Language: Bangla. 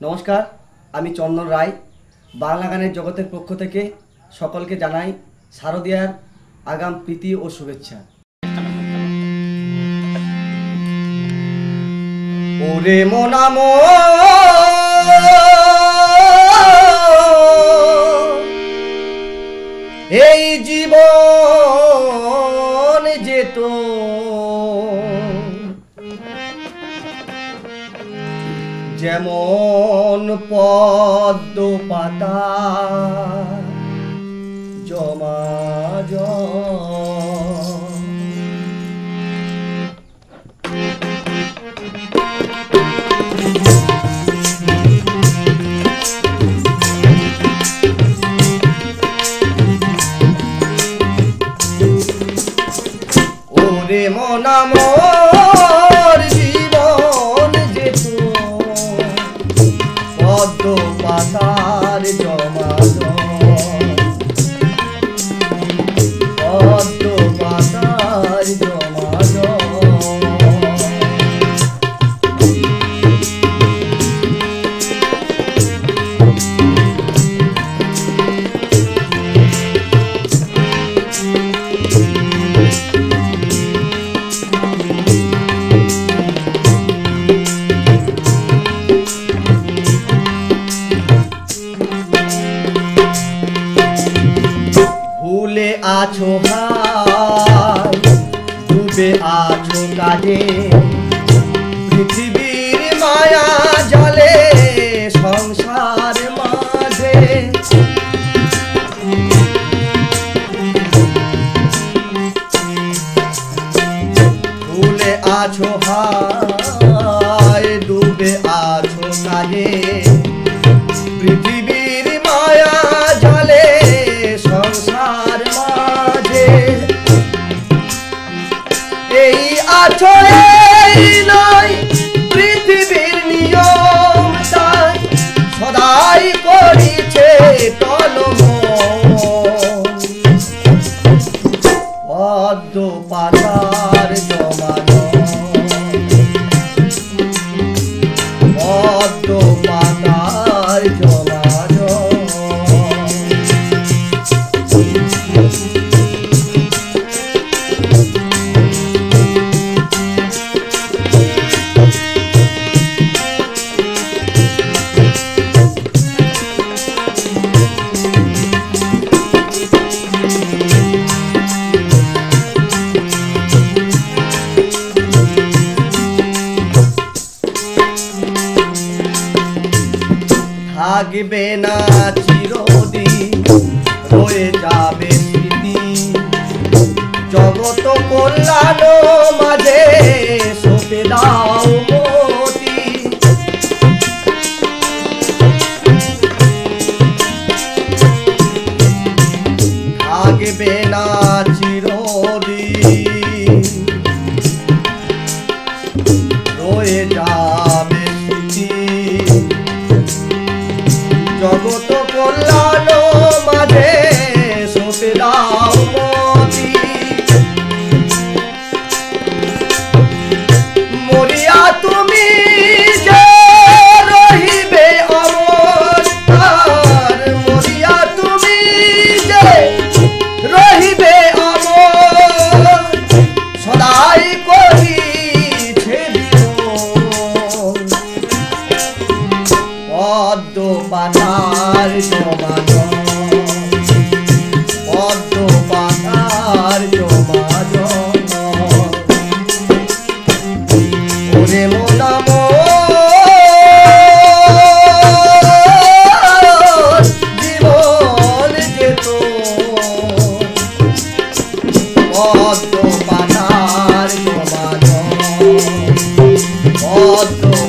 নমস্কার, আমি চন্দন রায়। বাংলা গানের জগতের পক্ষ থেকে সকলকে জানাই শারদিয়ার আগাম প্রীতি ও শুভেচ্ছা। ওরে মনাম! যেমন পদ্ম পাতা জমা। ওরে মনামর ভুলে আছো ভাই, ডুবে আছো কাজে। পৃথিবীর মায়া জলে সংসার মাঝে। ভুলে আছো ভাই, ডুবে আছো কাজে। পদ্ম পাতার জমানো। থাকবে না চিরদিন হয়ে যাবে স্মৃতি। জগত কল্যাণ মাঝে সপে দাও থাকবে না জগত কল্যাণ মাঝে পাতার জমানো। পদ্ম পাতার জমানো ওরে মোলা পদ্ম পাতার জমানো। পদ্ম